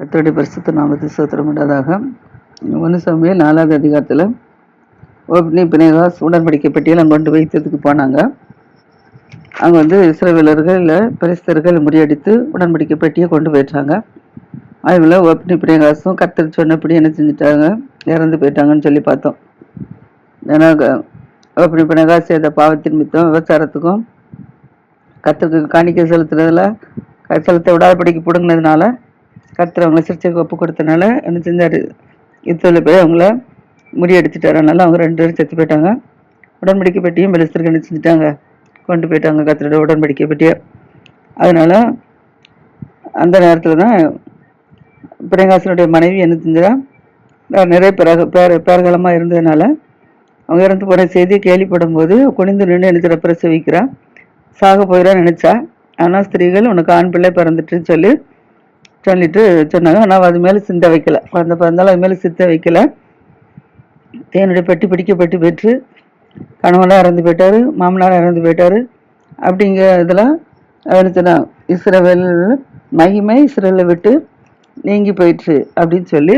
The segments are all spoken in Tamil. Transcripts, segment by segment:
கத்தோடைய பரிசுத்த நாமத்தை சோத்திரமிடாதாக ஒன்று சமயம் நாலாவது அதிகாரத்தில் ஓப்னி பினேகாஸ் உடன்படிக்கை பெட்டியெல்லாம் கொண்டு வைத்ததுக்கு போனாங்க. அங்கே வந்து இஸ்ரவேலர்கள் இல்லை பரிசுத்தர்கள் முறியடித்து உடன்படிக்கை பெட்டியை கொண்டு போயிட்டாங்க. அதுபோல் ஓப்னி பினேகாஸும் கர்த்தர் சொன்னபடி என்ன செஞ்சுட்டாங்க? இறந்து போயிட்டாங்கன்னு சொல்லி பார்த்தோம். ஏன்னா ஓப்னி பினேகாஸ் செய்த பாவத்தின் மித்தம் விவசாரத்துக்கும் கர்த்தருக்கு காணிக்கை செலுத்துறதுல க- செலுத்த உடாதபடிக்கு பிடுங்கினதுனால கர்த்தர் அவங்கள சிகிச்சைக்கு ஒப்பு கொடுத்தனால என்ன செஞ்சார்? யுத்தத்தில் போய் அவங்கள முறியடிச்சிட்டாரு. அதனால அவங்க ரெண்டு பேரும் செத்து போயிட்டாங்க. உடன்படிக்கை பெட்டியும் பெலிஸ்தருக்கு என்ன செஞ்சுட்டாங்க? கொண்டு போயிட்டாங்க கர்த்தரோட உடன்படிக்கை பெட்டியை. அதனால அந்த நேரத்தில் தான் பிரியங்காசனுடைய மனைவி என்ன செஞ்சா வேற நிறைய பிறகு பேர பேரகாலமாக இருந்ததுனால அவங்க இறந்து போகிற செய்தியை கேள்விப்படும் போது குனிந்து நின்று நினைக்கிற பிரசவிக்கிறா. சாக போயிடா நினைச்சா. ஆனால் ஸ்திரீகள் உனக்கு ஆண் பிள்ளை பிறந்துட்டுன்னு சொல்லி சொல்லிட்டு சொன்னாங்க. ஆனால் அது மேலே சிந்த வைக்கல. குழந்தை பிறந்தாலும் அது மேலே சித்த வைக்கல. தேனுடைய பெட்டி பிடிக்கப்பட்டு பெற்று கணவனாக இறந்து போயிட்டாரு மாமனார் இறந்து போயிட்டார். அப்படிங்கிற இதில் சொன்னா இஸ்ரவேல் மகிமை இஸ்ரேலை விட்டு நீங்கி போயிடுச்சு அப்படின்னு சொல்லி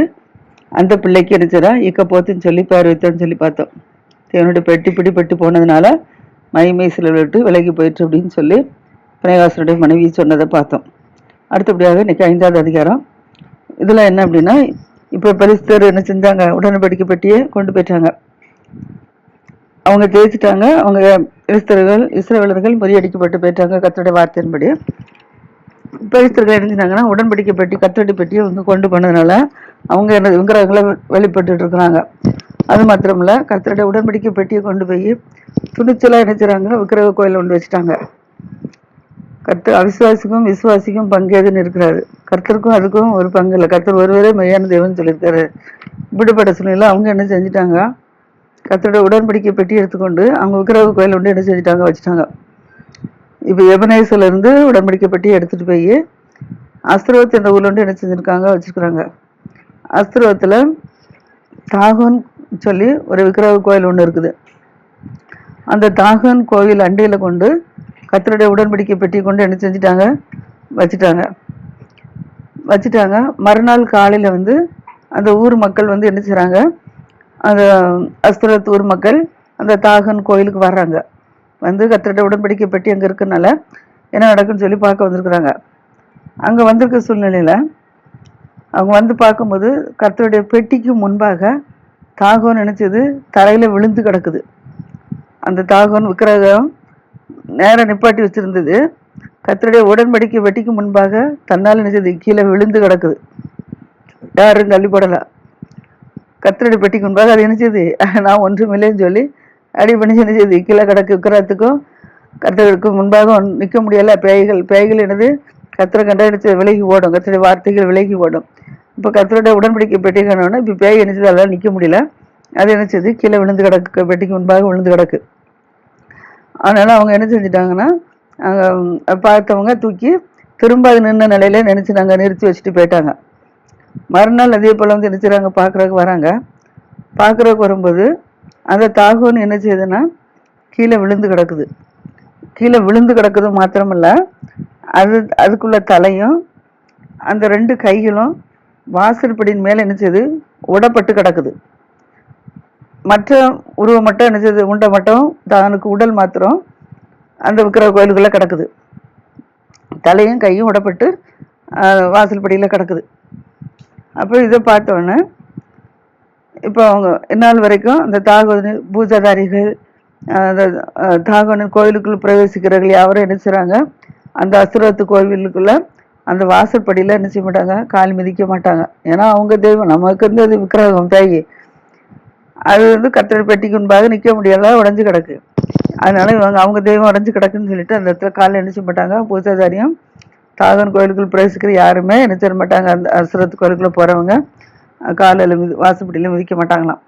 அந்த பிள்ளைக்கு இருந்துச்சுனா இக்க போத்துன்னு சொல்லி பேர் வைத்தோன்னு சொல்லி பார்த்தோம். தேவனுடைய பெட்டி பிடிபட்டு போனதுனால மகிமை இஸ்ரேலை விட்டு விலகி போயிடுச்சு அப்படின்னு சொல்லி பிரகாசனுடைய மனைவி சொன்னதை பார்த்தோம். அடுத்தபடியாக இன்னைக்கு ஐந்தாவது அதிகாரம். இதில் என்ன அப்படின்னா இப்போ பரிசுத்தர் என்ன செஞ்சாங்க? உடன்படிக்கை பெட்டியை கொண்டு போயிட்டாங்க. அவங்க ஜெயிச்சிட்டாங்க. அவங்க கிறிஸ்தவர்கள் இஸ்ரவேலர்கள் முறியடிக்கப்பட்டு போயிட்டாங்க கத்தோடைய வார்த்தையின்படி. பெரிஸ்தர்கள் என்ன உடன்படிக்கை பெட்டி கத்தோடி பெட்டியை இவங்க கொண்டு போனதுனால அவங்க என்ன விக்கிரகங்களை வெளிப்பட்டு இருக்கிறாங்க. அது மாத்திரமில்ல கத்தருடைய உடன்படிக்கை பெட்டியை கொண்டு போய் துணிச்சலாக என்ன விக்கிரக கோயில் கொண்டு வச்சுட்டாங்க. கர்த்தர் அவிசுவாசிக்கும் விசுவாசிக்கும் பங்கேதுன்னு இருக்கிறாரு. கர்த்தருக்கும் அதுக்கும் ஒரு பங்கு இல்லை. கர்த்தர் ஒருவரே மெய்யான தெய்வம்னு சொல்லியிருக்காரு. விடுபட சூழ்நிலை அவங்க என்ன செஞ்சிட்டாங்க? கர்த்தரோட உடன்படிக்கை பெட்டி எடுத்துக்கொண்டு அவங்க விக்கிரக கோயில் வந்து என்ன செஞ்சிட்டாங்க? வச்சுட்டாங்க. இப்போ எபனேசிலேருந்து உடன்படிக்கை பெட்டி எடுத்துகிட்டு போய் அஸ்திரோத் என்ற ஊரில் வந்து என்ன செஞ்சுருக்காங்க? வச்சுருக்குறாங்க. அஸ்திரோத்தில் தாகோன் சொல்லி ஒரு விக்கிரக கோயில் ஒன்று இருக்குது. அந்த தாகன் கோவில் அண்டையில் கொண்டு கத்தருடைய உடன்படிக்கை பெட்டி கொண்டு என்ன செஞ்சிட்டாங்க? வச்சுட்டாங்க. வச்சுட்டாங்க. மறுநாள் காலையில் வந்து அந்த ஊர் மக்கள் வந்து என்ன செய்கிறாங்க அந்த அஸ்திரத் ஊர் மக்கள் அந்த தாகன் கோயிலுக்கு வர்றாங்க. வந்து கர்த்தருடைய உடன்படிக்கை பெட்டி அங்கே இருக்கனால என்ன நடக்குன்னு சொல்லி பார்க்க வந்திருக்கிறாங்க. அங்கே வந்திருக்க சூழ்நிலையில் அவங்க வந்து பார்க்கும்போது கர்த்தருடைய பெட்டிக்கு முன்பாக தாகோன் நினைச்சது தரையில் விழுந்து கிடக்குது. அந்த தாகோன் விக்கிரகம் நேரம் நிப்பாட்டி வச்சிருந்தது. கத்தருடைய உடன்படிக்கை வெட்டிக்கு முன்பாக தன்னால் நினைச்சது கீழே விழுந்து கிடக்குது. யாரும் தள்ளிப்படலை. கத்தருடைய பெட்டிக்கு முன்பாக அது நினைச்சது நான் ஒன்றுமில்லைன்னு சொல்லி அடி பண்ணி நினைச்சது கீழே கிடக்கு விக்கிரகத்துக்கும் கர்த்தருக்கு முன்பாக நிற்க முடியல. பேய்கள் பேய்கள் எனது கத்தரை கண்டடிச்சு விலகி ஓடும். கத்தருடைய வார்த்தைகள் விலகி ஓடும். இப்போ கர்த்தருடைய உடன்படிக்கை பெட்டி காணோன்னா இப்போ பேய் நினைச்சது அதெல்லாம் நிற்க முடியல. அது நினைச்சது கீழே விழுந்து கிடக்கு. பெட்டிக்கு முன்பாக விழுந்து கிடக்கு. அதனால அவங்க என்ன செஞ்சிட்டாங்கன்னா அங்கே பார்த்தவங்க தூக்கி திரும்ப அது நின்ன நிலையில நினச்சி நாங்கள் நிறுத்தி வச்சுட்டு போயிட்டாங்க. மறுநாள் அதே போல் வந்து என்ன பார்க்குறதுக்கு வராங்க. பார்க்குறதுக்கு வரும்போது அந்த தாகோன்னு என்ன செய்யுதுன்னா கீழே விழுந்து கிடக்குது. கீழே விழுந்து கிடக்குது மாத்திரமல்ல அது அதுக்குள்ள தலையும் அந்த ரெண்டு கைகளும் வாசற்படியின் மேலே என்ன செய்யுது உடப்பட்டு கிடக்குது. மற்ற உருவம் மட்டும் என்ன செய்யுது? உண்டை மட்டும் தனக்கு உடல் மாத்திரம் அந்த விக்கிரக கோயிலுக்குள்ளே கிடக்குது. தலையும் கையும் உடப்பட்டு வாசல்படியில் கிடக்குது. அப்போ இதை பார்த்தோன்னே இப்போ அவங்க இந்நாள் வரைக்கும் அந்த தாகோனு பூஜாதாரிகள் அந்த தாகோதன் தாகோனு கோயிலுக்குள்ள பிரவேசிக்கிறவர்கள் யாவரும் என்ன செய்கிறாங்க அந்த அசுரத்து கோவிலுக்குள்ளே அந்த வாசற்படியில் என்ன செய்ய மாட்டாங்க? கால் மிதிக்க மாட்டாங்க. ஏன்னா அவங்க தெய்வம். நமக்கு வந்து அது விக்கிரகம் தாயி. அது வந்து கத்தர் பெட்டிக்கு முன்பாக நிற்க முடியல உடஞ்சி கிடக்கு. அதனால இவங்க அவங்க தெய்வம் உடஞ்சி கிடக்குன்னு சொல்லிட்டு அந்த இடத்துல காலில் என்ன செய்ய மாட்டாங்க? பூஜாதாரியம் தாகன் கோயிலுக்குள் பிரவேசிக்கிற யாருமே என்ன செய்ய மாட்டாங்க? அந்த அசுரத்து கோயிலுக்குள்ள போகிறவங்க காலில் மிதி வாசப்படியில் மிதிக்க மாட்டாங்களாம்.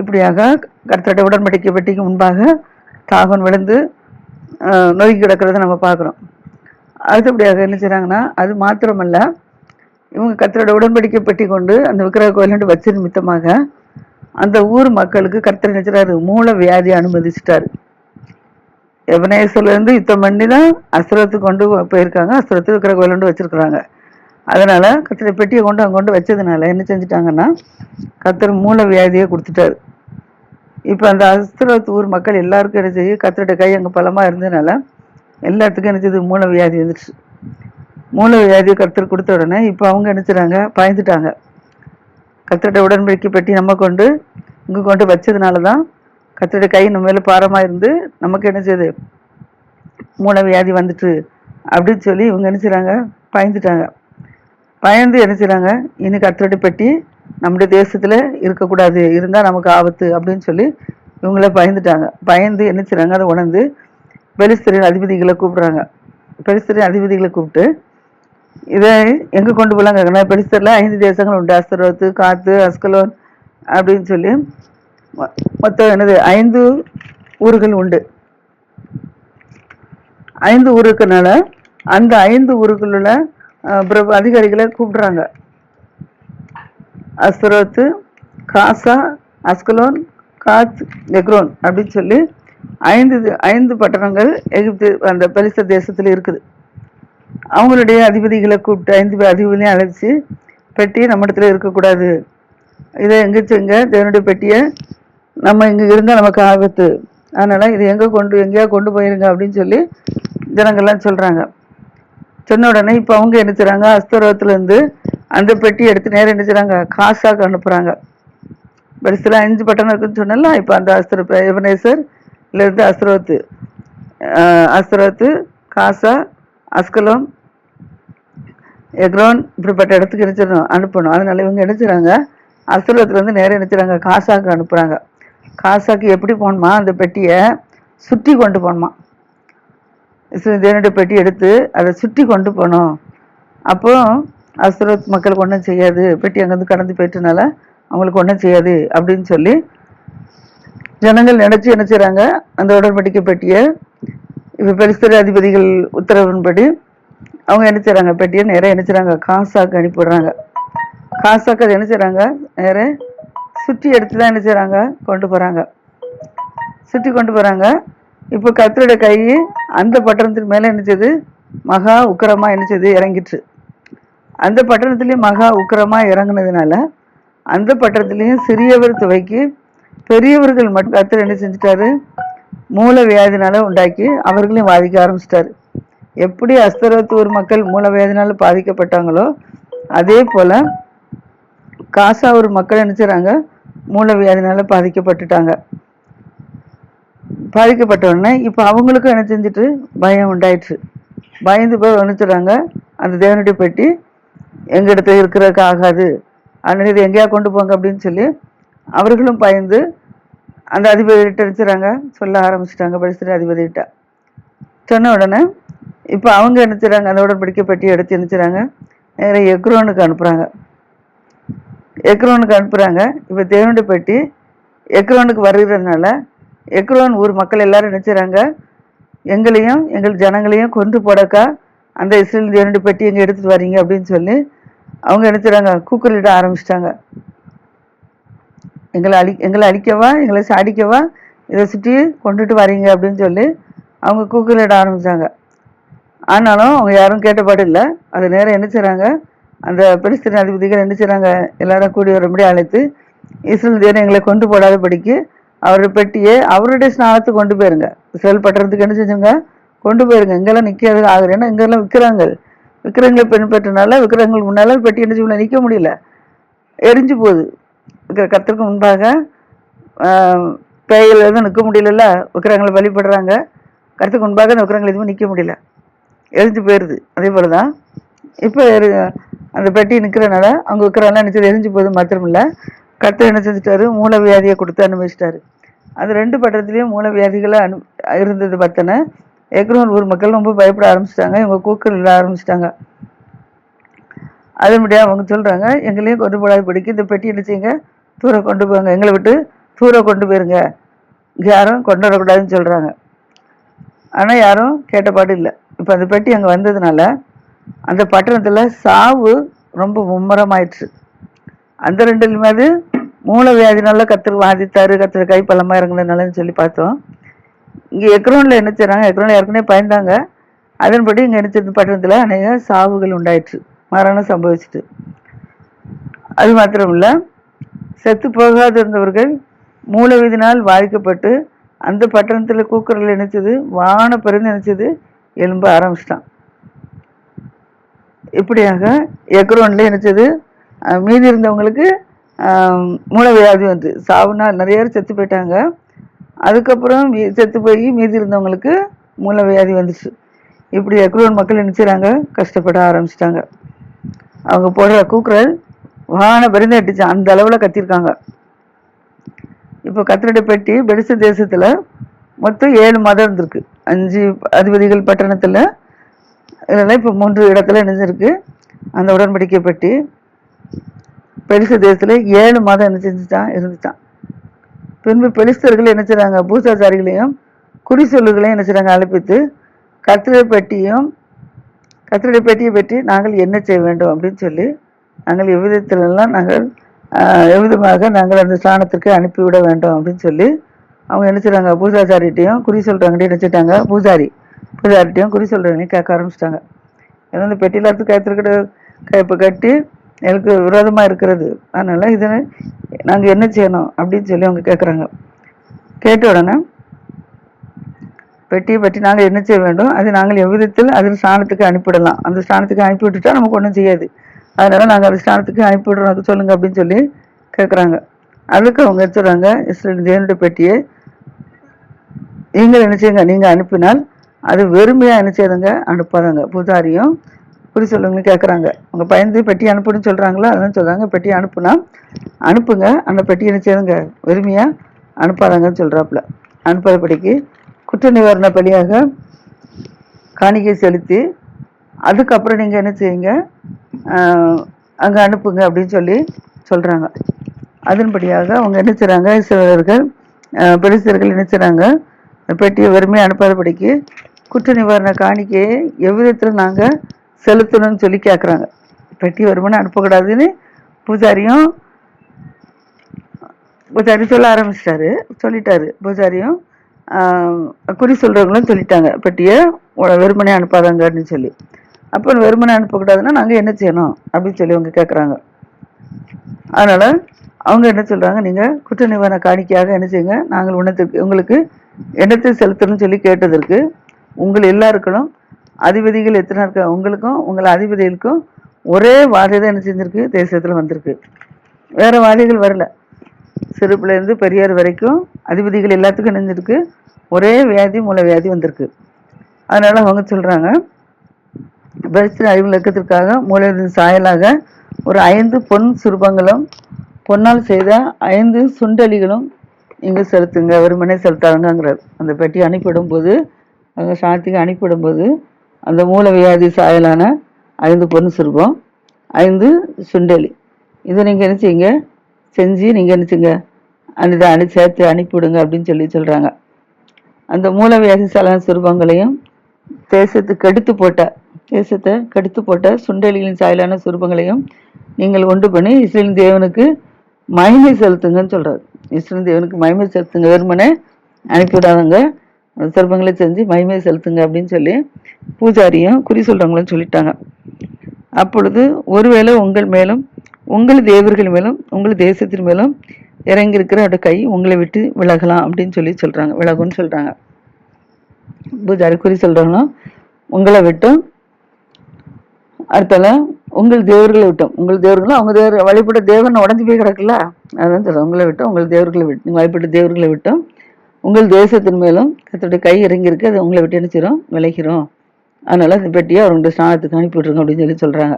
இப்படியாக கர்த்தருடைய உடன்படிக்கை பெட்டிக்கு முன்பாக தாகன் விழுந்து நோய்க்கு நொறுங்கி கிடக்கிறத நம்ம பார்க்குறோம். அடுத்தபடியாக என்ன செய்கிறாங்கன்னா அது மாத்திரமல்ல இவங்க கத்தரோட உடன்படிக்கை பெட்டி கொண்டு அந்த விக்கிரக கோயிலுண்டு வச்சு நிமித்தமாக அந்த ஊர் மக்களுக்கு கர்த்தர் நினைச்சாரு மூல வியாதி அனுமதிச்சிட்டாரு. எபனேஸ்வர்ல இருந்து யுத்தம் பண்ணி தான் அசுரத்துக்கு கொண்டு போயிருக்காங்க. அசுரத்து இருக்கிற கோயிலுண்டு வச்சுருக்குறாங்க. வச்சிருக்கிறாங்க கத்திர பெட்டியை கொண்டு அங்கே கொண்டு வச்சதுனால என்ன செஞ்சுட்டாங்கன்னா கத்தர் மூல வியாதியை கொடுத்துட்டாரு. இப்போ அந்த அஸ்திரத்து ஊர் மக்கள் எல்லாருக்கும் என்ன செய்யும் கத்தரோட கை அங்கே பலமாக இருந்ததுனால எல்லாத்துக்கும் என்ன செய்யுது மூல வியாதி வந்துடுச்சு மூல வியாதியை கத்தர் கொடுத்த உடனே இப்போ அவங்க என்ன பயந்துட்டாங்க. கத்தரோட உடன்படிக்கை பெட்டி நம்ம கொண்டு இங்கே கொண்டு வச்சதுனால தான் கத்தரோட கை நம்ம மேலே பாரமாக இருந்து நமக்கு என்ன செய்யுது? மூல வியாதி வந்துட்டு அப்படின்னு சொல்லி இவங்க என்ன செய்கிறாங்க பயந்துட்டாங்க. பயந்து என்ன செய்கிறாங்க இனி கத்தரோட பெட்டி நம்முடைய தேசத்தில் இருக்கக்கூடாது இருந்தால் நமக்கு ஆபத்து அப்படின்னு சொல்லி இவங்கள பயந்துட்டாங்க. பயந்து என்ன செய்கிறாங்க அதை உணர்ந்து பெலிஸ்தரின் அதிபதிகளை கூப்பிட்றாங்க. பெலிஸ்தரின் அதிபதிகளை கூப்பிட்டு இதை எங்கே கொண்டு போகலாங்க பெலிஸ்தரில் ஐந்து தேசங்கள் உண்டு. அஸ்தரோத்து காத்து அஸ்கலோன் அப்படின்னு சொல்லி மொத்தம் என்னது? ஐந்து ஊர்கள் உண்டு. ஐந்து ஊருக்குனால அந்த ஐந்து ஊருக்குள்ள பிரபு அதிகாரிகளை கூப்பிடுறாங்க. அஸ்தரோத்து காசா அஸ்கலோன் காத் எக்ரோன் அப்படின்னு சொல்லி ஐந்து ஐந்து பட்டணங்கள் எகிப்து அந்த பெலிஸ்த தேசத்தில் இருக்குது. அவங்களுடைய அதிபதிகளை கூப்பிட்டு ஐந்து அதிபதியும் அழைச்சி பெட்டி நம்ம இடத்துல இருக்கக்கூடாது. இதை எங்கே செங்க தேவனுடைய பெட்டியை நம்ம இங்கே இருந்தால் நமக்கு ஆபத்து. அதனால் இதை எங்கே கொண்டு எங்கேயா கொண்டு போயிருங்க அப்படின்னு சொல்லி ஜனங்கள்லாம் சொல்கிறாங்க சொன்ன உடனே இப்போ அவங்க என்ன செய்கிறாங்க அஸ்தரோத்துலேருந்து அந்த பெட்டி எடுத்து நேரம் என்ன செய்கிறாங்க காசாக அனுப்புகிறாங்க பெருசில் அஞ்சு பட்டணம் இருக்குன்னு சொன்னால இப்போ அந்த அஸ்திர எவனேசர் இருந்து அஸ்திரவத்து அஸ்திரவத்து காசா அஸ்கலம் எக்ரோன் இப்படிப்பட்ட இடத்துக்கு நினைச்சிடணும் அனுப்பணும். அதனால இவங்க என்ன செய்றாங்க நேரம் நினைச்சிடறாங்க காசாக்கு அனுப்புகிறாங்க காசாக்கு எப்படி போகணுமா? அந்த பெட்டியை சுற்றி கொண்டு போகணுமா? இஸ்ரேல் தேவனுடைய பெட்டி எடுத்து அதை சுற்றி கொண்டு போகணும். அப்போ அஸ்ரத் மக்களுக்கு ஒன்றும் செய்யாது. பெட்டி அங்கேருந்து கடந்து போயிட்டனால அவங்களுக்கு ஒன்றும் செய்யாது அப்படின்னு சொல்லி ஜனங்கள் நினச்சி என்ன அந்த உடன்படிக்கை பெட்டியை இப்போ பெருஸ்தர் அதிபதிகள் உத்தரவின்படி அவங்க என்ன செய்கிறாங்க பெட்டியை நேராக என்ன செய்கிறாங்க காசாக்கு அனுப்பிவிடுறாங்க. காசாக்கு அதை என்ன செய்கிறாங்க நேராக சுற்றி எடுத்து தான் என்ன செய்கிறாங்க கொண்டு போகிறாங்க சுற்றி கொண்டு போகிறாங்க இப்போ கத்தரோட கை அந்த பட்டணத்தின் மேலே என்னச்சது மகா உக்கிரமாக என்னச்சது இறங்கிட்டு அந்த பட்டணத்துலேயும் மகா உக்கிரமாக இறங்குனதுனால அந்த பட்டணத்துலேயும் சிறியவர் துவைக்கு பெரியவர்கள் மட்டும் கத்தர் என்ன செஞ்சிட்டாரு? மூல வியாதினால உண்டாக்கி அவர்களையும் பாதிக்க ஆரம்பிச்சிட்டாரு. எப்படி அஸ்தரத்தூர் மக்கள் மூல வியாதினால பாதிக்கப்பட்டாங்களோ அதே போல காசாவூர் மக்கள் என்ன மூல வியாதினால பாதிக்கப்பட்டுட்டாங்க. பாதிக்கப்பட்ட உடனே இப்போ அவங்களுக்கும் என்ன செஞ்சுட்டு? பயம் உண்டாயிடுச்சு. பயந்து போய் நினைச்சுறாங்க அந்த தேவனுடைய பெட்டி எங்க இடத்துல இருக்கிறதுக்கு ஆகாது. அதனால இது எங்கேயா கொண்டு போங்க அப்படின்னு சொல்லி அவர்களும் பயந்து அந்த அதிபதிகிட்ட நினைச்சுறாங்க சொல்ல ஆரம்பிச்சிட்டாங்க பரிசுத்த அதிபதிகிட்ட. சொன்ன உடனே இப்போ அவங்க என்ன அந்த உடன்படிக்கை பெட்டி எடுத்து என்ன செய்றாங்க? நேராக எக்ரோனுக்கு அனுப்புகிறாங்க எக்ரோனுக்கு அனுப்புகிறாங்க இப்போ தேவனுடைய பெட்டி எக்ரோனுக்கு வருகிறதுனால எக்ரோன் ஊர் மக்கள் எல்லாரும் நினைச்சுறாங்க எங்களையும் எங்கள் ஜனங்களையும் கொண்டு போடக்கா அந்த இஸ்ரேல் தேவனுடைய பெட்டி எங்கே எடுத்துகிட்டு வரீங்க அப்படின்னு சொல்லி அவங்க நினைச்சுறாங்க கூக்குரலிட ஆரம்பிச்சிட்டாங்க. எங்களை அழி எங்களை அழிக்கவா எங்களை சாடிக்கவா இதை சுற்றி கொண்டுட்டு வரீங்க அப்படின்னு சொல்லி அவங்க கூக்குரலிட ஆரம்பித்தாங்க ஆனாலும் அவங்க யாரும் கேட்டபாடு இல்லை. அது நேரம் என்ன செய்கிறாங்க அந்த பெருஸ்தின் அதிபதிகள் என்ன செய்கிறாங்க எல்லாரும் கூடி வரும்படி அழைத்து இஸ்ரேல் தேவன் எங்களை கொண்டு போடாதபடிக்கு அவர் பெட்டியை அவருடைய ஸ்நானத்துக்கு கொண்டு போயிருங்க. இஸ்ரேல் பட்டுறதுக்கு என்ன செஞ்சுங்க? கொண்டு போயிருங்க. இங்கெல்லாம் நிற்கிறது ஆகுது ஏன்னா இங்கெல்லாம் விற்கிறாங்கள் விக்கிரங்களை பின்பற்றினால விக்கிரங்கள் முன்னால் பெட்டி என்ன செய்யல? நிற்க முடியல. எரிஞ்சு போகுது. கத்திற்கு முன்பாக பேயில் எதுவும் நிற்க முடியலல்ல? உக்கிரங்களை வழிபடுறாங்க. கருத்துக்கு முன்பாக அந்த விக்கிரங்கள் எதுவும் நிற்க முடியல. எரிஞ்சு போயிடுது அதே போல தான் இப்போ அந்த பெட்டி நிற்கிறனால அவங்க விற்கிறனால நினச்சது எரிஞ்சு போகுது மாத்திரமில்ல. கருத்து என்ன செஞ்சுட்டாரு? மூல வியாதியை கொடுத்து அனுபவிச்சிட்டாரு அது ரெண்டு பட்டத்துலேயும் மூல வியாதிகளை அனு இருந்தது பார்த்தோன்னே எக்ரோன் ஊர் மக்கள் ரொம்ப பயப்பட ஆரம்பிச்சிட்டாங்க. இவங்க கூக்கல் இட ஆரம்பிச்சிட்டாங்க. அதன்படியாக அவங்க சொல்கிறாங்க எங்களையும் கொண்டு போடாத படிக்க இந்த பெட்டி என்ன செய்யுங்க? தூரம் கொண்டு போங்க. எங்களை விட்டு தூரம் கொண்டு போயிருங்க. இங்கே யாரும் கொண்டு வரக்கூடாதுன்னு சொல்கிறாங்க ஆனால் யாரும் கேட்டபாடு இல்லை. இப்போ அந்த பெட்டி அங்கே வந்ததுனால அந்த பட்டணத்தில் சாவு ரொம்ப மும்முரமாயிடுச்சு. அந்த ரெண்டுலையுமாவது அது வியாதினால கத்திர வாதித்தாரு கத்திர கை பள்ளமாக இறங்குனதுனாலன்னு சொல்லி பார்த்தோம். இங்கே எக்ரோனில் என்ன செய்கிறாங்க எக்ரோனில் ஏற்கனவே பயந்தாங்க. அதன்படி இங்கே என்ன பட்டணத்தில் அநேக சாவுகள் உண்டாயிற்று மரணம் சம்பவிச்சிட்டு. அது மாத்திரமில்ல செத்து போகாதிருந்தவர்கள் மூலவீதினால் மூலவிதினால் பாதிக்கப்பட்டு அந்த பட்டணத்தில் கூக்குரல் நினைச்சது வான பெருந்து நினைச்சது எலும்ப ஆரம்பிச்சிட்டான். இப்படியாக எக்ரோன்ல நினைச்சது மீதி இருந்தவங்களுக்கு மூலவியாதி வந்து சாவுனால் நிறைய பேர் செத்து போயிட்டாங்க. அதுக்கப்புறம் மீ- செத்து போய் மீதி இருந்தவங்களுக்கு மூலவியாதி வந்துச்சு. இப்படி எக்ரோன் மக்கள் நினைச்சாங்க கஷ்டப்பட ஆரம்பிச்சிட்டாங்க. அவங்க போடுற கூக்குரல் வான பரிந்து அடிச்சு அந்த அளவில் கத்திருக்காங்க. இப்போ கத்திரடை பெட்டி பெருசு தேசத்தில் மொத்தம் ஏழு மதம் இருந்திருக்கு. அஞ்சு அதிபதிகள் பட்டணத்தில் இதெல்லாம் இப்போ மூன்று இடத்துல இணைஞ்சிருக்கு. அந்த உடன்படிக்கை பெட்டி பெருசு தேசத்தில் ஏழு மதம் என்ன செஞ்சுட்டான் இருந்துட்டான் பின்பு பெலிஸ்தர்கள் என்ன செய்கிறாங்க பூசாச்சாரிகளையும் குறி சொல்லுகளையும் என்ன செய்கிறாங்க அழைப்பித்து கத்திரை பெட்டியும் கத்திரை பெட்டியை பற்றி நாங்கள் என்ன செய்ய வேண்டும் அப்படின்னு சொல்லி நாங்கள் எவ்விதத்திலெல்லாம் நாங்கள் எவ்விதமாக நாங்கள் அந்த ஸ்தானத்திற்கு அனுப்பிவிட வேண்டும் அப்படின்னு சொல்லி அவங்க என்ன செய்றாங்க பூஜாச்சாரிகிட்டையும் குறி சொல்கிறாங்கன்னு நினச்சிட்டாங்க பூஜாரி பூஜாரிட்டையும் குறி சொல்கிறவங்களையும் கேட்க ஆரம்பிச்சிட்டாங்க. ஏன்னா இந்த பெட்டியில் எடுத்து கத்திரிக்கிட்ட கைப்பு கட்டி எனக்கு விரோதமாக இருக்கிறது. அதனால் இதை நாங்கள் என்ன செய்யணும் அப்படின்னு சொல்லி அவங்க கேட்குறாங்க கேட்ட உடனே பெட்டியை பற்றி நாங்கள் என்ன செய்ய வேண்டும்? அது நாங்கள் எவ்விதத்தில் அதில் ஸ்தானத்துக்கு அனுப்பிவிடலாம் அந்த ஸ்தானத்துக்கு அனுப்பி விட்டுட்டா நமக்கு ஒன்றும் செய்யாது. அதனால் நாங்கள் அது ஸ்தானத்துக்கு அனுப்பி விடுறோம் சொல்லுங்கள் அப்படின்னு சொல்லி கேட்குறாங்க அதுக்கு அவங்க எடுத்துடுறாங்க இஸ்ரேல் தேவனுடைய பெட்டியை நீங்கள் என்ன செய்யுங்க? நீங்கள் அனுப்பினால் அது வெறுமையாக என்ன செய்யுதுங்க? அனுப்பாதாங்க. பூஜாரியும் குறி சொல்லுங்கன்னு கேட்குறாங்க அவங்க பயந்து பெட்டி அனுப்புன்னு சொல்கிறாங்களோ அதெல்லாம் சொல்கிறாங்க பெட்டி அனுப்புனா அனுப்புங்க. அந்த பெட்டி என்ன செய்யுதுங்க? வெறுமையாக அனுப்பாதாங்கன்னு சொல்கிறாப்புல அனுப்பாதபடிக்கு குற்ற நிவாரண பலியாக காணிக்கை செலுத்தி அதுக்கப்புறம் நீங்கள் என்ன செய்யுங்க அங்கே அனுப்புங்க அப்படின்னு சொல்லி சொல்கிறாங்க அதன்படியாக அவங்க என்ன செய்கிறாங்க இஸ்ரவேலர்கள் பெருசர்கள் என்ன செய்கிறாங்க பெட்டியை வெறுமையை அனுப்பாதபடிக்கு குற்ற நிவாரண காணிக்கையை எவ்விதத்தில் நாங்கள் செலுத்தணும்னு சொல்லி கேட்குறாங்க பெட்டி வருமானம் அனுப்பக்கூடாதுன்னு பூஜாரியும் பூஜாரி சொல்ல ஆரம்பிச்சிட்டாரு சொல்லிட்டாரு. பூஜாரியும் குறி சொல்கிறவங்களும் சொல்லிட்டாங்க. பெட்டியை வெறுமனே அனுப்பாதாங்கன்னு சொல்லி. அப்போ வெறுமனை அனுப்பக்கூடாதுன்னா நாங்கள் என்ன செய்யணும்? அப்படின்னு சொல்லி அவங்க கேட்குறாங்க அதனால் அவங்க என்ன சொல்கிறாங்க நீங்கள் குற்ற நிவாரண காணிக்கையாக என்ன செய்யுங்க? நாங்கள் உணத்திற்கு உங்களுக்கு எண்ணத்தை செலுத்தணும்னு சொல்லி கேட்டதற்கு உங்கள் எல்லாருக்கும் அதிபதிகள் எத்தனை இருக்கா உங்களுக்கும் உங்கள் அதிபதிகளுக்கும் ஒரே வாதை தான் என்ன செஞ்சுருக்கு? தேசத்தில் வந்திருக்கு. வேறு வாதைகள் வரல. சிறுப்புலேருந்து பெரியார் வரைக்கும் அதிபதிகள் எல்லாத்துக்கும் இணைஞ்சிருக்கு. ஒரே வியாதி மூல வியாதி வந்திருக்கு. அதனால் அவங்க சொல்கிறாங்க பரிசு அறிவு இலக்கத்திற்காக மூலத்தின் சாயலாக ஒரு ஐந்து பொன் சுரூபங்களும் பொன்னால் செய்த ஐந்து சுண்டலிகளும் இங்கே செலுத்துங்க வெறுமனே செலுத்தாதுங்கிறார். அந்த பெட்டி அனுப்பிவிடும்போது போது அவங்க சாத்திக்கு அனுப்பிவிடும் அந்த மூல வியாதி சாயலான ஐந்து பொன் சுரூபம் ஐந்து சுண்டலி. இதை நீங்கள் என்ன செய்யுங்க? செஞ்சு நீங்கள் என்ன செய்யுங்க? அந்த இதை அனு சேர்த்து அனுப்பிவிடுங்க அப்படின்னு சொல்லி சொல்கிறாங்க அந்த மூலவியாதி சலன சுரூபங்களையும் தேசத்துக்கு கெடுத்து போட்ட தேசத்தை கடித்து போட்ட சுண்டலிகளின் சாயலான சுரூபங்களையும் நீங்கள் ஒன்று பண்ணி இஸ்ரேல் தேவனுக்கு மகிமை செலுத்துங்கன்னு சொல்கிறார் இஸ்ரேல் தேவனுக்கு மகிமை செலுத்துங்க வெறுமனே அனுப்பிவிடாதவங்க சிற்பங்களை செஞ்சு மகிமை செலுத்துங்க அப்படின்னு சொல்லி பூஜாரியும் குறி சொல்கிறவங்களும் சொல்லிட்டாங்க. அப்பொழுது ஒருவேளை உங்கள் மேலும் உங்கள் தேவர்கள் மேலும் உங்கள் தேசத்தின் மேலும் இறங்கியிருக்கிற அவருடைய கை உங்களை விட்டு விலகலாம் அப்படின்னு சொல்லி சொல்கிறாங்க விலகும்னு சொல்கிறாங்க பூஜாரி குறி சொல்கிறவங்களும் உங்களை விட்டும் அடுத்தால உங்கள் தேவர்களை விட்டோம். உங்கள் தேவர்களும் அவங்க தேவர் வழிபட்ட தேவன் உடஞ்சி போய் கிடக்குல்ல? அதான் சொல்றேன். உங்களை விட்டோம் உங்கள் தேவர்களை விட்டு நீங்கள் வழிபட்ட தேவர்களை விட்டோம். உங்கள் தேசத்தின் மேலும் கத்தோடைய கை இறங்கியிருக்கு. அதை உங்களை விட்டு என்ன விளைகிறோம் அதனால அந்த பெட்டியை அவருடைய ஸ்நானத்துக்கு அனுப்பி விட்ருங்க அப்படின்னு சொல்லி சொல்றாங்க.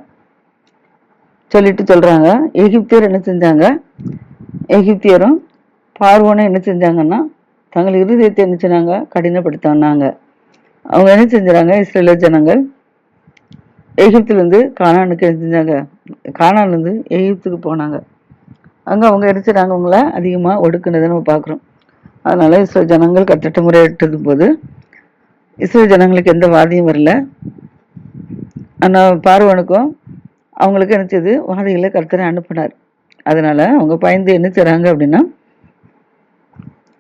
சொல்லிட்டு சொல்றாங்க. எகிப்தியர் என்ன செஞ்சாங்க? எகிப்தியரும் பார்வோனும் என்ன செஞ்சாங்கன்னா தங்கள் இருதயத்தை என்ன செஞ்சாங்க கடினப்படுத்தினாங்க அவங்க என்ன செஞ்சாங்க? இஸ்ரேல ஜனங்கள் எகிப்திலிருந்து கானானுக்கு என்ன கானான்லேருந்து எகிப்துக்கு போனாங்க. அங்கே அவங்க என்ன அவங்கள அதிகமாக ஒடுக்குனதை நம்ம பார்க்குறோம். அதனால இஸ்ரோ ஜனங்கள் கட்டட்ட முறையிட்டது போது இஸ்ரோ ஜனங்களுக்கு எந்த வாதியும் வரல. ஆனால் பார்வனுக்கும் அவங்களுக்கு நினச்சது வாதிகளை கர்த்தரை அனுப்பினார். அதனால அவங்க பயந்து என்ன செய்கிறாங்க அப்படின்னா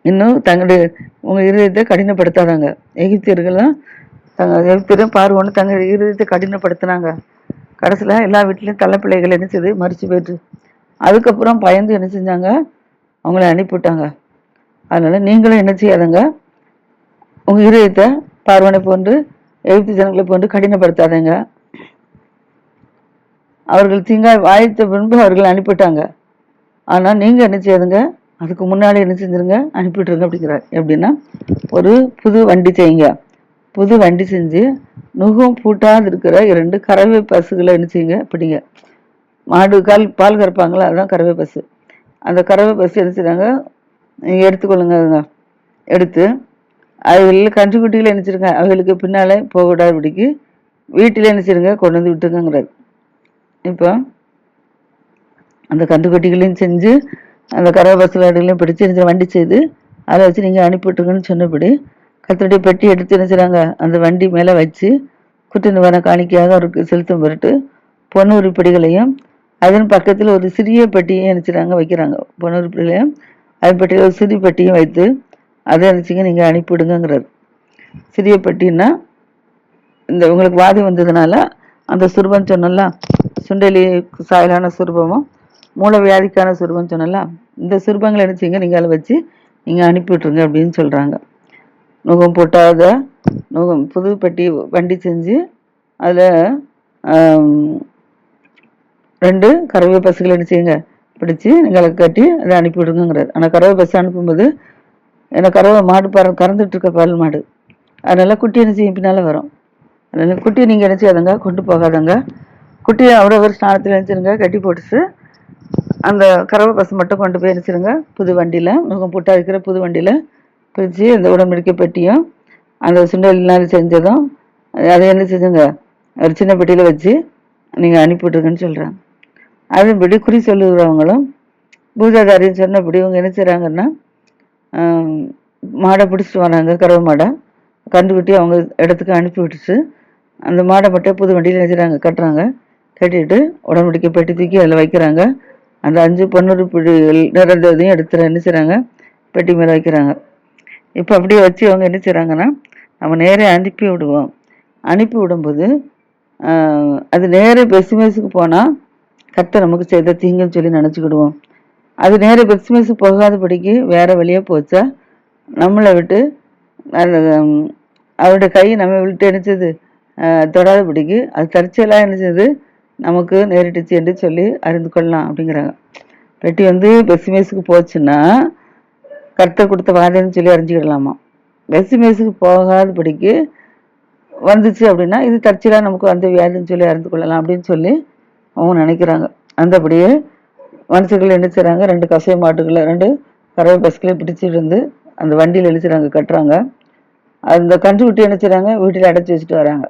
இன்னும் தங்களுடைய உங்க இருதயத்தை கடினப்படுத்தாதாங்க. எகிப்தியர்கள்லாம் தங்க எகிப்தியரும் பார்வோன்னு தங்க இருதயத்தை கடினப்படுத்தினாங்க. கடைசியில் எல்லா வீட்லேயும் தலைப்பிள்ளைகள் என்ன செய்து மறிச்சு போயிட்டு. அதுக்கப்புறம் பயந்து என்ன செஞ்சாங்க? அவங்கள அனுப்பிவிட்டாங்க. அதனால் நீங்களும் என்ன செய்யாதங்க. உங்கள் இருதயத்தை பார்வனை போன்று எழுத்து ஜனங்களை போன்று கடினப்படுத்தாதீங்க. அவர்கள் தீங்காய் வாய்த்த பின்பு அவர்கள் அனுப்பிட்டாங்க ஆனால் நீங்கள் என்ன செய்யாதுங்க? அதுக்கு முன்னாடி என்ன செஞ்சுருங்க? அனுப்பிவிட்ருங்க அப்படிங்கிறார். எப்படின்னா ஒரு புது வண்டி செய்யுங்க. புது வண்டி செஞ்சு நுகம் பூட்டாது இருக்கிற இரண்டு கறவை பசுகளை என்ன செய்யுங்க பிடிங்க. மாடு கால் பால் கறப்பாங்களா அதுதான் கறவை பசு. அந்த கறவை பசு என்ன செய்றாங்க நீங்கள் எடுத்துக்கொள்ளுங்க எடுத்து அதுகளில் கன்றுக்குட்டிகளை என்ன செய்யுங்க அவைகளுக்கு பின்னால் போகக்கூடாதபடிக்கு வீட்டில் என்ன கொண்டு வந்து விட்டுருங்கிறார் இப்போ அந்த கன்றுக்குட்டிகளையும் செஞ்சு அந்த கறவை பசு வீடுகளையும் பிடிச்சி வண்டி செய்து அதை வச்சு நீங்கள் அனுப்பிவிட்டுங்கன்னு சொன்னபடி கத்தருடைய பெட்டி எடுத்து என்ன அந்த வண்டி மேலே வச்சு குற்ற நிவாரண காணிக்கையாக அவருக்கு செலுத்தும் பொருட்டு பொண்ணு உருப்படிகளையும் அதன் பக்கத்தில் ஒரு சிறிய பெட்டியும் என்ன வைக்கிறாங்க. பொண்ணு உருப்படிகளையும் அதன் பெட்டியில் ஒரு சிறிய பெட்டியும் வைத்து அதை நினச்சிங்க நீங்கள் அனுப்பிவிடுங்கிறார் சிறிய பெட்டின்னா இந்த உங்களுக்கு வாதி வந்ததுனால அந்த சுரூபம் சொன்னல சுண்டலி சாயலான சுரூபமும் மூல வியாதிக்கான சுரூபம் சொன்னல இந்த சுரூபங்களை நினச்சிங்க நீங்கள் அதை வச்சு நீங்கள் அனுப்பி விட்ருங்க அப்படின்னு சொல்கிறாங்க நுகம் போட்டாத நுகம் புது பெட்டி வண்டி செஞ்சு அதில் ரெண்டு கறவை பஸ்ஸுகள் என்ன செய்யுங்க. பிடிச்சி நீங்கள் கட்டி அதை அனுப்பி ஆனால் கறவை பஸ் அனுப்பும்போது ஏன்னா கறவை மாடு பற கறந்துட்டு இருக்க பால் மாடு. அதனால் குட்டி என்ன செய்யும்? பின்னால் வரும். அதனால் குட்டியை நீங்கள் என்ன செய்யாதங்க கொண்டு போகாதங்க. குட்டியை அவ்வளோ ஒரு ஸ்நானத்தில் நினச்சிருங்க கட்டி போட்டுச்சு அந்த கறவை பஸ் மட்டும் கொண்டு போய் நினச்சிருங்க. புது வண்டியில் முகம் புட்டா இருக்கிற புது வண்டியில். பிரித்து அந்த உடம்படிக்கை பெட்டியும் அந்த சுண்டலினால் செஞ்சதும் அதை என்ன செஞ்சுங்க? ஒரு சின்ன பெட்டியில் வச்சு நீங்கள் அனுப்பிவிட்ருங்கன்னு சொல்கிறாங்க அதன்படி குறி சொல்லுகிறவங்களும் பூஜாதாரின்னு சொன்னபடி இவங்க என்ன செய்கிறாங்கன்னா மாடை பிடிச்சிட்டு வராங்க கறவை மாடை. கண்டுக்குட்டி அவங்க இடத்துக்கு அனுப்பி விட்டுட்டு அந்த மாடை மட்டும் புது வண்டியில் நினைச்சுறாங்க கட்டுறாங்க. கட்டிட்டு உடம்புடிக்க பெட்டி தூக்கி அதில் வைக்கிறாங்க. அந்த அஞ்சு பொண்ணுறு பிடிகள் நிறந்ததையும் எடுத்துகிற என்ன செய்கிறாங்க பெட்டி மேலே வைக்கிறாங்க. இப்போ அப்படியே வச்சு அவங்க என்ன செய்கிறாங்கன்னா நம்ம நேரே அனுப்பி விடுவோம். அனுப்பி விடும்போது அது நேரே பெஸ்மேஸுக்கு போனால் கத்தை நமக்கு செய்த தீங்குன்னு சொல்லி நினச்சிக்கிடுவோம். அது நேரே பெஸ்மேஸுக்கு போகாதபடிக்கு வேறு வழியாக போச்சா நம்மளை விட்டு அந்த அவருடைய கை நம்ம விட்டு நினைச்சது தொடாதபடிக்கு அது தற்செயலாக நினைச்சது நமக்கு நேரிட்டுச்சு என்று சொல்லி அறிந்து கொள்ளலாம் அப்படிங்கிறாங்க. பெட்டி வந்து பெஸ்மேஸுக்கு போச்சுன்னா கர்த்தர் கொடுத்த வாதைன்னு சொல்லி அறிஞ்சிக்கிடலாமா? பெஸ்டிமேஸுக்கு போகாதபடிக்கு வந்துச்சு அப்படின்னா இது தற்செயலாக நமக்கு அந்த வியாதின்னு சொல்லி அறிந்து கொள்ளலாம் அப்படின்னு சொல்லி அவங்க நினைக்கிறாங்க. அந்தபடியே மனுஷர்கள் என்ன செய்கிறாங்க ரெண்டு கசை மாட்டுகளை ரெண்டு கறவை பஸ்களையும் பிடிச்சிட்டு இருந்து அந்த வண்டியில் எழுச்சுறாங்க கட்டுறாங்க. அந்த கன்றுக்குட்டி என்ன செய்கிறாங்க வீட்டில் அடைச்சி வச்சுட்டு வராங்க.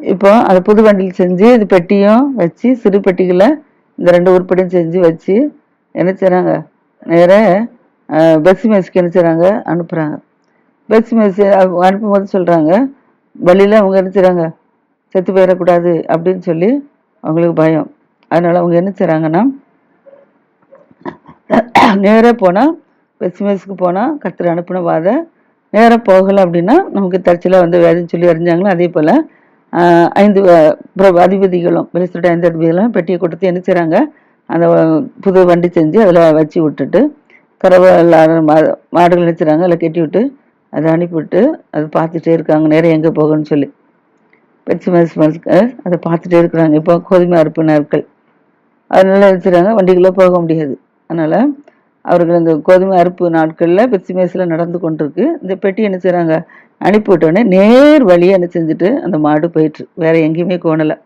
இப்போ அதை புது வண்டியில் செஞ்சு இது பெட்டியும் வச்சு சிறு பெட்டிகளை இந்த ரெண்டு உருப்படியும் செஞ்சு வச்சு என்ன செய்கிறாங்க நேராக பஸ் மேஸ்க்கு என்ன செய்கிறாங்க அனுப்புகிறாங்க பஸ் மேஸ் அனுப்பும்போது சொல்கிறாங்க வழியில் அவங்க என்ன செய்கிறாங்க செத்து போயிடக்கூடாது அப்படின்னு சொல்லி அவங்களுக்கு பயம். அதனால் அவங்க என்ன செய்கிறாங்கன்னா நேராக போனால் பெஸ்டிமேஸ்க்கு போனால் கத்திர அனுப்பின வாதை நேராக போகலை அப்படின்னா நமக்கு தற்செயலாக வந்து வேதன்னு சொல்லி அறிஞ்சாங்களோ? அதே போல் ஐந்து பிர- அதிபதிகளும் பெலிஸ்தருடைய ஐந்து அதிபதிகளும் பெட்டியை கொடுத்து என்ன செய்கிறாங்க அந்த புது வண்டி செஞ்சு அதில் வச்சு விட்டுட்டு கறவை எல்லாரும் மா- மாடுகள் நினைச்சுறாங்க அதில் கட்டி விட்டு அதை அனுப்பிவிட்டு அது பார்த்துட்டே இருக்காங்க. நேரம் எங்கே போகணும்னு சொல்லி. பெட்சிமஸ் அதை பார்த்துட்டே இருக்கிறாங்க. இப்போ கோதுமை அறுப்பு நாட்கள். அதனால நினைச்சுறாங்க வண்டிக்குள்ளே போக முடியாது. அதனால் அவர்கள் இந்த கோதுமை அறுப்பு நாட்களில் பெட்சிமேஸில் நடந்து கொண்டிருக்கு. இந்த பெட்டி என்ன செய்கிறாங்க அனுப்பி விட்டோடனே நேர் வழியாக என்ன செஞ்சுட்டு அந்த மாடு போயிட்டு வேறு எங்கேயுமே கோணலை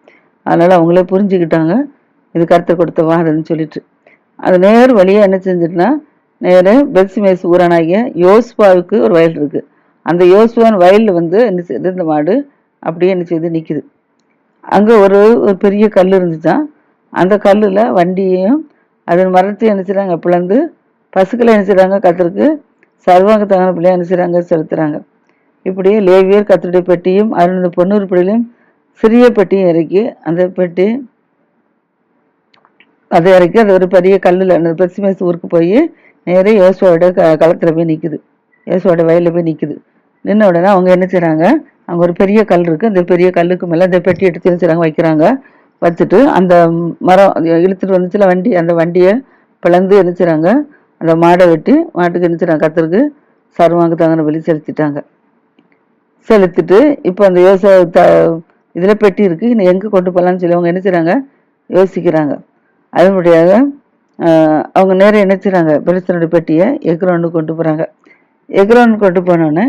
அதனால் அவங்களே புரிஞ்சுக்கிட்டாங்க. இது கருத்தை கொடுத்த வாதன்னு சொல்லிட்டு. அது நேர் வழியாக என்ன செஞ்சுட்டுனா நேர பெல்சிமேஸ் ஊரானாகிய யோஸ்பாவுக்கு ஒரு வயல் இருக்கு. அந்த யோசுவான் வயலில் வந்து என்ன செய்யுது இந்த மாடு அப்படியே என்ன செய்து நிற்குது அங்கே ஒரு ஒரு பெரிய கல் இருந்துச்சான் அந்த கல்லில் வண்டியையும் அதன் மரத்தையும் என்ன செய்கிறாங்க பிளந்து பசுக்களை என்ன செய்கிறாங்க கத்தருக்கு சர்வாங்க தகன பிள்ளையாக என்ன செய்கிறாங்க செலுத்துகிறாங்க இப்படியே லேவியர் கத்தருடைய பெட்டியும் அதனுடைய இந்த பொன்னூறு பிள்ளையிலும் சிறிய பெட்டியும் இறக்கி அந்த பெட்டி அது வரைக்கும் அது ஒரு பெரிய கல்லில் அந்த பெருசுமேசு ஊருக்கு போய் நேராக யோசுவோட க களத்தில் போய் நிற்குது யோசுவோட வயலில் போய் நிற்குது நின்ன உடனே அவங்க என்ன செய்கிறாங்க அங்கே ஒரு பெரிய கல் இருக்குது அந்த பெரிய கல்லுக்கு மேலே இந்த பெட்டி எடுத்து என்ன செய்கிறாங்க வைக்கிறாங்க. வச்சுட்டு அந்த மரம் இழுத்துட்டு வந்துச்சுல வண்டி அந்த வண்டியை பிளந்து என்ன செய்கிறாங்க அந்த மாடை வெட்டி மாட்டுக்கு என்ன செய்கிறாங்க கத்தருக்கு சர்வாங்க தங்கன வெளி செலுத்திட்டாங்க. செலுத்திட்டு இப்போ அந்த யோச த இதில் பெட்டி இருக்குது இன்னும் எங்கே கொண்டு போகலான்னு சொல்லி அவங்க என்ன செய்கிறாங்க யோசிக்கிறாங்க. அதனுடையாக அவங்க நேரம் என்ன செய்கிறாங்க பெலிஸ்தனுடைய பெட்டியை எக்ரோன்னு கொண்டு போகிறாங்க எக்ரோன் கொண்டு போனோன்னே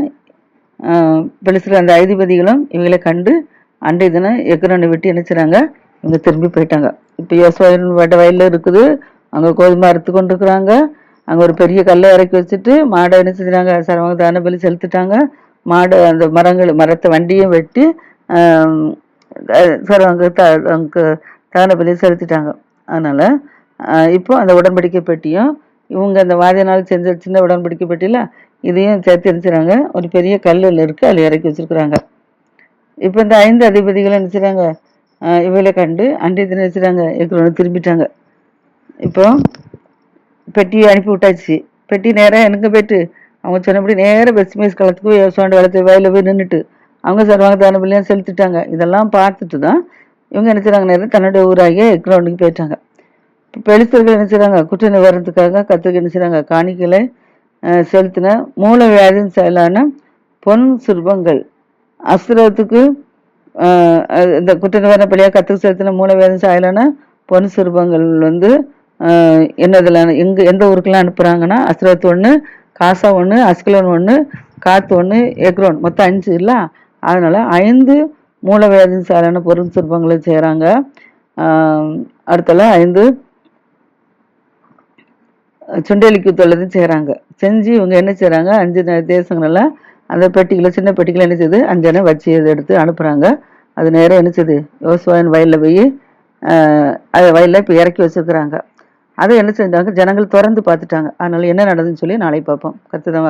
பெலிஸ்தர் அந்த ஐதிபதிகளும் இவங்களை கண்டு அன்றைய தினம் எக்ரோனை விட்டு என்ன செய்கிறாங்க இவங்க திரும்பி போயிட்டாங்க. இப்போ யோசுவாயின் வட வயலில் இருக்குது. அங்கே கோதுமை அறுத்து கொண்டு இருக்கிறாங்க அங்கே ஒரு பெரிய கல்லை இறக்கி வச்சுட்டு மாடை என்ன செஞ்சுறாங்க சரவங்க தான பலி செலுத்திட்டாங்க. மாடு அந்த மரங்கள் மரத்தை வண்டியும் வெட்டி சரவங்க த அங்கே தான பலி செலுத்திட்டாங்க. அதனால் இப்போ அந்த உடன்படிக்கை பெட்டியும் இவங்க அந்த வாதினால் செஞ்ச சின்ன உடன்படிக்கை பெட்டியில் இதையும் சேர்த்து நினைச்சுறாங்க ஒரு பெரிய கல்லில் இருக்குது அதில் இறக்கி வச்சுருக்குறாங்க. இப்போ இந்த ஐந்து அதிபதிகளும் நினச்சிறாங்க இவளை கண்டு அன்றைய தினம் நினைச்சுறாங்க எங்களோட திரும்பிட்டாங்க. இப்போ பெட்டியை அனுப்பி விட்டாச்சு. பெட்டி நேராக எனக்கு போயிட்டு அவங்க சொன்னபடி நேராக பெஸ்ட் மேஸ் களத்துக்கு போய் வளர்த்து வயலில் போய் நின்றுட்டு அவங்க சர்வாங்க தான பிள்ளையும் செலுத்திட்டாங்க. இதெல்லாம் பார்த்துட்டு தான் இவங்க என்ன செய்றாங்க? நேரம் தன்னுடைய ஊராகிய கிரவுண்டுக்கு போயிட்டாங்க. இப்போ பெலிஸ்தர்கள் என்ன குற்ற நிவாரணத்துக்காக கத்துக்கு என்ன செய்றாங்க? செலுத்தின மூல வியாதியின் செயலான பொன் சிற்பங்கள். அஸ்திரத்துக்கு அது இந்த குற்ற நிவாரண பலியாக கற்றுக்கு செலுத்தின மூலவேதம் சாயலான பொன் சிறுபங்கள் வந்து என்னதில் என்னதுல எங்க எந்த ஊருக்கெல்லாம் அனுப்புறாங்கன்னா அஸ்ரத் ஒன்று காசா ஒன்று அஸ்கலோன் ஒன்று காத்து ஒன்று எக்ரோன். மொத்தம் அஞ்சு இல்லை? அதனால ஐந்து மூலவேதம் சாயலான பொருள் சிற்பங்களை செய்கிறாங்க அடுத்தல ஐந்து சுண்டெலிக்கு தொழிலையும் செய்கிறாங்க செஞ்சு இவங்க என்ன செய்கிறாங்க அஞ்சு ந- தேசங்களெல்லாம் அந்த பெட்டிகளை சின்ன பெட்டிகளை என்ன செய்யுது அஞ்சனை வச்சு அதை எடுத்து அனுப்புகிறாங்க அது நேரம் என்ன செய்யுது யோசுவாயின் வயலில் போய் அது வயலில் இப்போ இறக்கி வச்சிருக்கிறாங்க. அதை என்ன செஞ்சாங்க? ஜனங்கள் திறந்து பார்த்துட்டாங்க. அதனால என்ன நடந்துன்னு சொல்லி நாளை பார்ப்போம். கத்துதான்